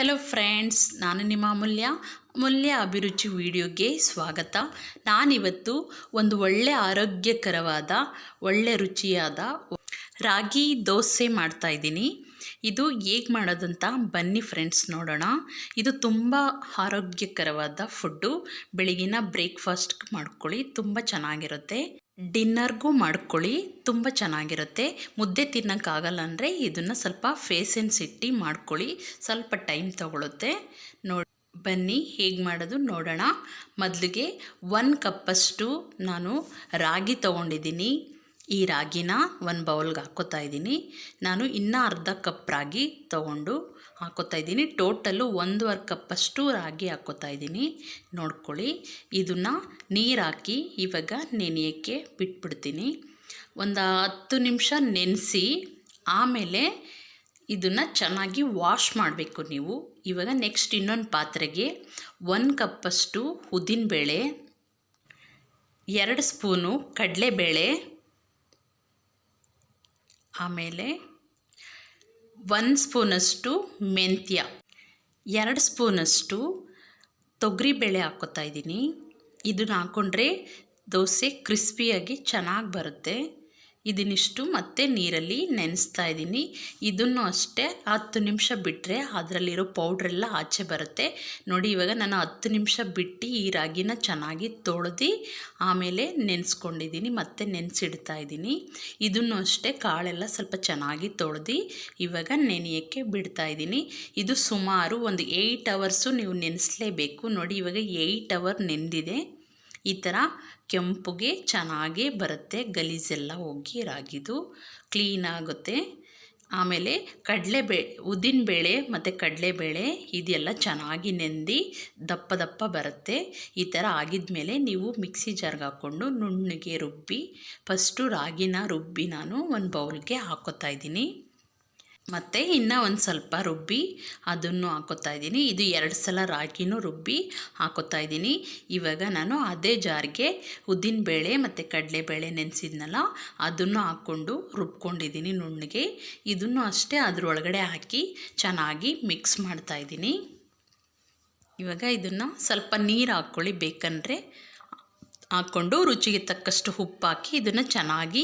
Hello friends ನಾನು ನಿಮ್ಮ ಅಮೂಲ್ಯ ಅಮೂಲ್ಯ ಅಭಿರುಚಿ ವಿಡಿಯೋಗೆ ಸ್ವಾಗತ. ನಾನಿವತ್ತು ಒಂದು ಒಳ್ಳೆ ಆರೋಗ್ಯಕರವಾದ, ಒಳ್ಳೆ ರುಚಿಯಾದ ರಾಗಿ ದೋಸೆ ಮಾಡ್ತಾ ಇದ್ದೀನಿ. ಇದು ಹೇಗೆ ಮಾಡೋದಂತ ಬನ್ನಿ ಫ್ರೆಂಡ್ಸ್ ನೋಡೋಣ. ಇದು ತುಂಬ ಆರೋಗ್ಯಕರವಾದ ಫುಡ್ಡು ಬೆಳಗಿನ ಬ್ರೇಕ್ಫಾಸ್ಟ್ ಮಾಡ್ಕೊಳ್ಳಿ, ತುಂಬ ಚೆನ್ನಾಗಿರುತ್ತೆ. ಡಿನ್ನರ್ಗೂ ಮಾಡ್ಕೊಳ್ಳಿ, ತುಂಬ ಚೆನ್ನಾಗಿರುತ್ತೆ. ಮುದ್ದೆ ತಿನ್ನೋಕ್ಕಾಗಲ್ಲ ಅಂದರೆ ಇದನ್ನು ಸ್ವಲ್ಪ ಫೇಸನ್ ಸಿಟ್ಟಿ ಮಾಡ್ಕೊಳ್ಳಿ. ಸ್ವಲ್ಪ ಟೈಮ್ ತಗೊಳುತ್ತೆ. ನೋಡಿ, ಬನ್ನಿ ಹೇಗೆ ಮಾಡೋದು ನೋಡೋಣ. ಮೊದಲಿಗೆ ಒನ್ ಕಪ್ಪಷ್ಟು ನಾನು ರಾಗಿ ತೊಗೊಂಡಿದ್ದೀನಿ. ಈ ರಾಗಿನ ಒಂದು ಬೌಲ್ಗೆ ಹಾಕೋತಾ ಇದ್ದೀನಿ. ನಾನು ಇನ್ನೂ ಅರ್ಧ ಕಪ್ ರಾಗಿ ತೊಗೊಂಡು ಹಾಕೋತಾ ಇದ್ದೀನಿ. ಟೋಟಲು ಒಂದೂವರೆ ಕಪ್ಪಷ್ಟು ರಾಗಿ ಹಾಕೋತಾ ಇದ್ದೀನಿ. ನೋಡ್ಕೊಳ್ಳಿ. ಇದನ್ನು ನೀರು ಹಾಕಿ ಇವಾಗ ನೆನೆಯೋಕ್ಕೆ ಬಿಟ್ಬಿಡ್ತೀನಿ. ಒಂದು ಹತ್ತು ನಿಮಿಷ ನೆನೆಸಿ ಆಮೇಲೆ ಇದನ್ನು ಚೆನ್ನಾಗಿ ವಾಶ್ ಮಾಡಬೇಕು ನೀವು. ಇವಾಗ ನೆಕ್ಸ್ಟ್ ಇನ್ನೊಂದು ಪಾತ್ರೆಗೆ ಒಂದು ಕಪ್ಪಷ್ಟು ಉದ್ದಿನಬೇಳೆ, ಎರಡು ಸ್ಪೂನು ಕಡಲೆಬೇಳೆ ಆಮೇಲೆ ಒಂದು ಸ್ಪೂನಷ್ಟು ಮೆಂತ್ಯ, ಎರಡು ಸ್ಪೂನಷ್ಟು ತೊಗರಿಬೇಳೆ ಹಾಕ್ಕೋತಾ ಇದ್ದೀನಿ. ಇದನ್ನ ಹಾಕ್ಕೊಂಡ್ರೆ ದೋಸೆ ಕ್ರಿಸ್ಪಿಯಾಗಿ ಚೆನ್ನಾಗಿ ಬರುತ್ತೆ. ಇದನ್ನಿಷ್ಟು ಮತ್ತೆ ನೀರಲ್ಲಿ ನೆನೆಸ್ತಾ ಇದ್ದೀನಿ. ಇದನ್ನು ಅಷ್ಟೇ ಹತ್ತು ನಿಮಿಷ ಬಿಟ್ಟರೆ ಅದರಲ್ಲಿರೋ ಪೌಡ್ರೆಲ್ಲ ಆಚೆ ಬರುತ್ತೆ. ನೋಡಿ, ಇವಾಗ ನಾನು ಹತ್ತು ನಿಮಿಷ ಬಿಟ್ಟು ಈ ರಾಗಿನ ಚೆನ್ನಾಗಿ ತೊಳೆದು ಆಮೇಲೆ ನೆನೆಸ್ಕೊಂಡಿದ್ದೀನಿ, ಮತ್ತೆ ನೆನೆಸಿಡ್ತಾ ಇದ್ದೀನಿ. ಇದನ್ನು ಅಷ್ಟೇ ಕಾಳೆಲ್ಲ ಸ್ವಲ್ಪ ಚೆನ್ನಾಗಿ ತೊಳೆದು ಇವಾಗ ನೆನೆಯೋಕ್ಕೆ ಬಿಡ್ತಾ ಇದ್ದೀನಿ. ಇದು ಸುಮಾರು ಒಂದು ಏಯ್ಟ್ ಅವರ್ಸು ನೀವು ನೆನೆಸಲೇಬೇಕು. ನೋಡಿ, ಇವಾಗ ಏಯ್ಟ್ ಅವರ್ ನೆಂದಿದೆ. ಈ ಥರ ಕೆಂಪುಗೆ ಚೆನ್ನಾಗಿ ಬರುತ್ತೆ, ಗಲೀಜೆಲ್ಲ ಹೋಗಿ ರಾಗಿದು. ಕ್ಲೀನ್ ಆಗುತ್ತೆ. ಆಮೇಲೆ ಉದ್ದಿನ ಬೇಳೆ ಮತ್ತು ಕಡಲೆಬೇಳೆ ಇದೆಲ್ಲ ಚೆನ್ನಾಗಿ ನೆಂದಿ ದಪ್ಪ ದಪ್ಪ ಬರುತ್ತೆ. ಈ ಥರ ಆಗಿದ್ಮೇಲೆ ನೀವು ಮಿಕ್ಸಿ ಜಾರ್ಗೆ ಹಾಕ್ಕೊಂಡು ನುಣ್ಣಗೆ ರುಬ್ಬಿ ಫಸ್ಟು ರಾಗಿನ ರುಬ್ಬಿ ನಾನು ಒಂದು ಬೌಲ್ಗೆ ಹಾಕೋತಾ ಇದ್ದೀನಿ. ಮತ್ತು ಇನ್ನೂ ಒಂದು ಸ್ವಲ್ಪ ರುಬ್ಬಿ ಅದನ್ನು ಹಾಕೋತಾ ಇದ್ದೀನಿ. ಇದು ಎರಡು ಸಲ ರಾಗಿನೂ ರುಬ್ಬಿ ಹಾಕೋತಾ ಇದ್ದೀನಿ. ಇವಾಗ ನಾನು ಅದೇ ಜಾರ್ಗೆ ಉದ್ದಿನಬೇಳೆ ಮತ್ತು ಕಡಲೆಬೇಳೆ ನೆನೆಸಿದ್ನಲ್ಲ, ಅದನ್ನು ಹಾಕ್ಕೊಂಡು ರುಬ್ಕೊಂಡಿದ್ದೀನಿ ನುಣ್ಣಗೆ. ಇದನ್ನು ಅಷ್ಟೇ ಅದರೊಳಗಡೆ ಹಾಕಿ ಚೆನ್ನಾಗಿ ಮಿಕ್ಸ್ ಮಾಡ್ತಾಯಿದ್ದೀನಿ ಇವಾಗ ಇದನ್ನು ಸ್ವಲ್ಪ ನೀರು ಹಾಕ್ಕೊಳ್ಳಿ ಬೇಕಂದರೆ ಹಾಕ್ಕೊಂಡು ರುಚಿಗೆ ತಕ್ಕಷ್ಟು ಉಪ್ಪು ಹಾಕಿ ಇದನ್ನು ಚೆನ್ನಾಗಿ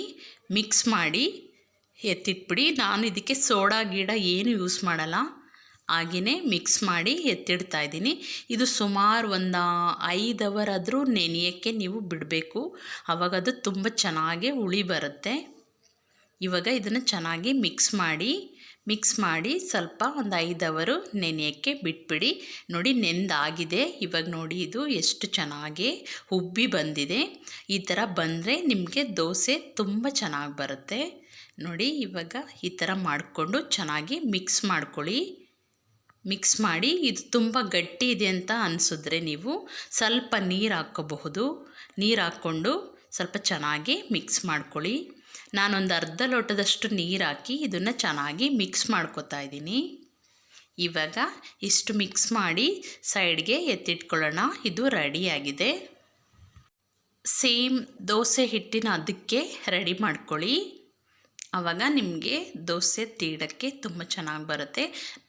ಮಿಕ್ಸ್ ಮಾಡಿ ಎತ್ತಿಟ್ಬಿಡಿ. ನಾನು ಇದಕ್ಕೆ ಸೋಡಾ, ಗಿಡ ಏನು ಯೂಸ್ ಮಾಡಲ್ಲ. ಹಾಗೆಯೇ ಮಿಕ್ಸ್ ಮಾಡಿ ಎತ್ತಿಡ್ತಾ ಇದ್ದೀನಿ. ಇದು ಸುಮಾರು ಒಂದು ಐದು ಅವರ್ ಆದರೂ ನೆನೆಯೋಕ್ಕೆ ನೀವು ಬಿಡಬೇಕು. ಆವಾಗ ಅದು ತುಂಬ ಚೆನ್ನಾಗಿ ಹುಳಿ ಬರುತ್ತೆ. ಇವಾಗ ಇದನ್ನು ಚೆನ್ನಾಗಿ ಮಿಕ್ಸ್ ಮಾಡಿ ಮಿಕ್ಸ್ ಮಾಡಿ ಸ್ವಲ್ಪ ಒಂದು ಐದು ಅವರು ನೆನೆಯೋಕ್ಕೆ ಬಿಟ್ಬಿಡಿ. ನೋಡಿ, ನೆಂದಾಗಿದೆ. ಇವಾಗ ನೋಡಿ, ಇದು ಎಷ್ಟು ಚೆನ್ನಾಗಿ ಉಬ್ಬಿ ಬಂದಿದೆ. ಈ ಥರ ಬಂದರೆ ನಿಮಗೆ ದೋಸೆ ತುಂಬ ಚೆನ್ನಾಗಿ ಬರುತ್ತೆ. ನೋಡಿ, ಇವಾಗ ಈ ಥರ ಮಾಡಿಕೊಂಡು ಚೆನ್ನಾಗಿ ಮಿಕ್ಸ್ ಮಾಡ್ಕೊಳ್ಳಿ. ಮಿಕ್ಸ್ ಮಾಡಿ, ಇದು ತುಂಬ ಗಟ್ಟಿ ಇದೆ ಅಂತ ಅನಿಸಿದ್ರೆ ನೀವು ಸ್ವಲ್ಪ ನೀರು ಹಾಕ್ಕೋಬಹುದು. ನೀರು ಹಾಕ್ಕೊಂಡು ಸ್ವಲ್ಪ ಚೆನ್ನಾಗಿ ಮಿಕ್ಸ್ ಮಾಡ್ಕೊಳ್ಳಿ. ನಾನೊಂದು ಅರ್ಧ ಲೋಟದಷ್ಟು ನೀರು ಹಾಕಿ ಇದನ್ನು ಚೆನ್ನಾಗಿ ಮಿಕ್ಸ್ ಮಾಡ್ಕೊತಾ ಇದ್ದೀನಿ. ಇವಾಗ ಇಷ್ಟು ಮಿಕ್ಸ್ ಮಾಡಿ ಸೈಡ್ಗೆ ಎತ್ತಿಟ್ಕೊಳ್ಳೋಣ. ಇದು ರೆಡಿಯಾಗಿದೆ ಸೇಮ್ ದೋಸೆ ಹಿಟ್ಟಿನ ಅದಕ್ಕೆ ರೆಡಿ ಮಾಡ್ಕೊಳ್ಳಿ. ಆವಾಗ ನಿಮಗೆ ದೋಸೆ ತೀಡಕ್ಕೆ ತುಂಬ ಚೆನ್ನಾಗಿ ಬರುತ್ತೆ.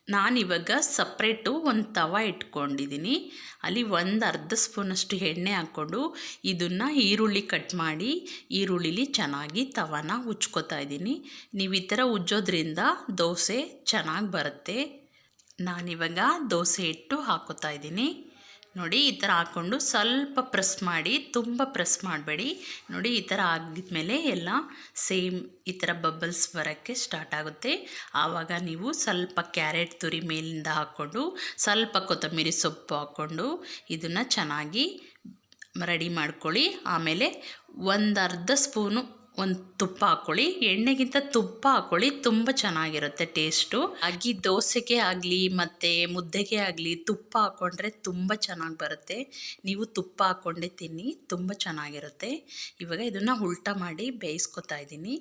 ನಾನಿವಾಗ ಸಪ್ರೇಟು ಒಂದು ತವ ಇಟ್ಕೊಂಡಿದ್ದೀನಿ ಅಲ್ಲಿ ಒಂದು ಅರ್ಧ ಸ್ಪೂನಷ್ಟು ಎಣ್ಣೆ ಹಾಕ್ಕೊಂಡು ಇದನ್ನು ಈರುಳ್ಳಿ ಕಟ್ ಮಾಡಿ ಈರುಳ್ಳಿಲಿ ಚೆನ್ನಾಗಿ ತವನ ಉಜ್ಕೋತಾ ಇದ್ದೀನಿ ನೀವು ಈ ಥರ ಉಜ್ಜೋದ್ರಿಂದ ದೋಸೆ ಚೆನ್ನಾಗಿ ಬರುತ್ತೆ. ನಾನಿವಾಗ ದೋಸೆ ಇಟ್ಟು ಹಾಕೋತಾ ಇದ್ದೀನಿ ನೋಡಿ ಈ ಥರ ಹಾಕ್ಕೊಂಡು ಸ್ವಲ್ಪ ಪ್ರೆಸ್ ಮಾಡಿ, ತುಂಬ ಪ್ರೆಸ್ ಮಾಡಬೇಡಿ. ನೋಡಿ ಈ ಥರ ಆಗಿದ್ಮೇಲೆ ಎಲ್ಲ ಸೇಮ್ ಈ ಥರ ಬಬಲ್ಸ್ ಬರೋಕ್ಕೆ ಸ್ಟಾರ್ಟ್ ಆಗುತ್ತೆ. ಆವಾಗ ನೀವು ಸ್ವಲ್ಪ ಕ್ಯಾರೆಟ್ ತುರಿ ಮೇಲಿಂದ ಹಾಕ್ಕೊಂಡು, ಸ್ವಲ್ಪ ಕೊತ್ತಂಬರಿ ಸೊಪ್ಪು ಹಾಕ್ಕೊಂಡು ಇದನ್ನು ಚೆನ್ನಾಗಿ ರೆಡಿ ಮಾಡ್ಕೊಳ್ಳಿ. ಆಮೇಲೆ ಒಂದು ಅರ್ಧ ಸ್ಪೂನು ಒಂದು ತುಪ್ಪ ಹಾಕ್ಕೊಳ್ಳಿ ಎಣ್ಣೆಗಿಂತ ತುಪ್ಪ ಹಾಕ್ಕೊಳ್ಳಿ ತುಂಬ ಚೆನ್ನಾಗಿರುತ್ತೆ ಟೇಸ್ಟು ಅಗಿ ದೋಸೆಗೆ ಆಗಲಿ, ಮತ್ತು ಮುದ್ದೆಗೆ ಆಗಲಿ, ತುಪ್ಪ ಹಾಕ್ಕೊಂಡ್ರೆ ತುಂಬ ಚೆನ್ನಾಗಿ ಬರುತ್ತೆ. ನೀವು ತುಪ್ಪ ಹಾಕ್ಕೊಂಡೇ ತಿನ್ನಿ, ತುಂಬ ಚೆನ್ನಾಗಿರುತ್ತೆ. ಇವಾಗ ಇದನ್ನು ಉಲ್ಟ ಮಾಡಿ ಬೇಯಿಸ್ಕೊತಾ ಇದ್ದೀನಿ.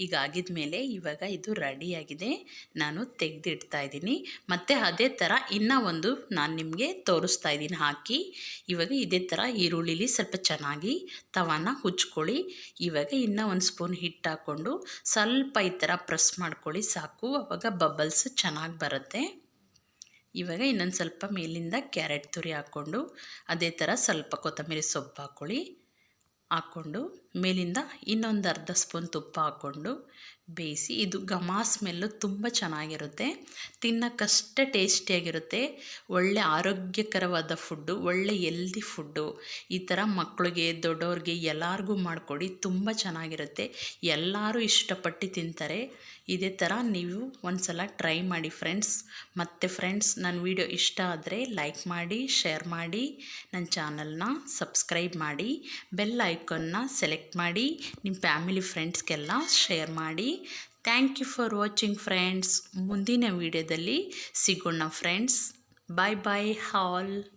ಈಗ ಆಗಿದ ಮೇಲೆ ಇವಾಗ ಇದು ರೆಡಿಯಾಗಿದೆ. ನಾನು ತೆಗೆದಿಡ್ತಾ ಇದ್ದೀನಿ. ಮತ್ತು ಅದೇ ಥರ ಇನ್ನೂ ಒಂದು ನಾನು ನಿಮಗೆ ತೋರಿಸ್ತಾ ಇದ್ದೀನಿ ಹಾಕಿ. ಇವಾಗ ಇದೇ ಥರ ಈರುಳ್ಳಿಲಿ ಸ್ವಲ್ಪ ಚೆನ್ನಾಗಿ ತವಾನ ಹುಚ್ಕೊಳ್ಳಿ. ಇವಾಗ ಇನ್ನೂ ಸ್ಪೂನ್ ಹಿಟ್ಟು ಹಾಕ್ಕೊಂಡು ಸ್ವಲ್ಪ ಈ ಥರ ಪ್ರೆಸ್ ಮಾಡ್ಕೊಳ್ಳಿ, ಸಾಕು. ಆವಾಗ ಬಬಲ್ಸ್ ಚೆನ್ನಾಗಿ ಬರುತ್ತೆ. ಇವಾಗ ಇನ್ನೊಂದು ಸ್ವಲ್ಪ ಮೇಲಿಂದ ಕ್ಯಾರೆಟ್ ತುರಿ ಹಾಕ್ಕೊಂಡು, ಅದೇ ಥರ ಸ್ವಲ್ಪ ಕೊತ್ತಂಬರಿ ಸೊಪ್ಪು ಹಾಕ್ಕೊಳ್ಳಿ. ಹಾಕ್ಕೊಂಡು ಮೇಲಿಂದ ಇನ್ನೊಂದು ಅರ್ಧ ಸ್ಪೂನ್ ತುಪ್ಪ ಹಾಕ್ಕೊಂಡು ಬೇಯಿಸಿ, ಇದು ಘಮ ಸ್ಮೆಲ್ಲು ತುಂಬ ಚೆನ್ನಾಗಿರುತ್ತೆ. ತಿನ್ನೋಕ್ಕಷ್ಟೇ ಟೇಸ್ಟಿಯಾಗಿರುತ್ತೆ. ಒಳ್ಳೆ ಆರೋಗ್ಯಕರವಾದ ಫುಡ್ಡು, ಒಳ್ಳೆ ಎಲ್ದಿ ಫುಡ್ಡು. ಈ ಥರ ಮಕ್ಕಳಿಗೆ ದೊಡ್ಡವ್ರಿಗೆ ಎಲ್ಲರಿಗೂ ಮಾಡಿಕೊಡಿ, ತುಂಬ ಚೆನ್ನಾಗಿರುತ್ತೆ. ಎಲ್ಲರೂ ಇಷ್ಟಪಟ್ಟು ತಿಂತಾರೆ. ಇದೇ ಥರ ನೀವು ಒಂದು ಸಲ ಟ್ರೈ ಮಾಡಿ ಫ್ರೆಂಡ್ಸ್. ಮತ್ತು ಫ್ರೆಂಡ್ಸ್, ನನ್ನ ವಿಡಿಯೋ ಇಷ್ಟ ಆದರೆ ಲೈಕ್ ಮಾಡಿ, ಶೇರ್ ಮಾಡಿ. ನನ್ನ ಚಾನಲ್ನ ಸಬ್ಸ್ಕ್ರೈಬ್ ಮಾಡಿ. ಬೆಲ್ ಐಕನ್ನ ಸೆಲೆಕ್ಟ್ ಮಾಡಿ ನಿಮ್ಮ ಫ್ಯಾಮಿಲಿ ಫ್ರೆಂಡ್ಸ್ಗೆಲ್ಲ ಶೇರ್ ಮಾಡಿ. Thank you for watching friends. ಮುಂದಿನ ವಿಡಿಯೋದಲ್ಲಿ ಸಿಗೋಣ ಫ್ರೆಂಡ್ಸ್. ಬಾಯ್ ಬಾಯ್ ಹಾಲ್.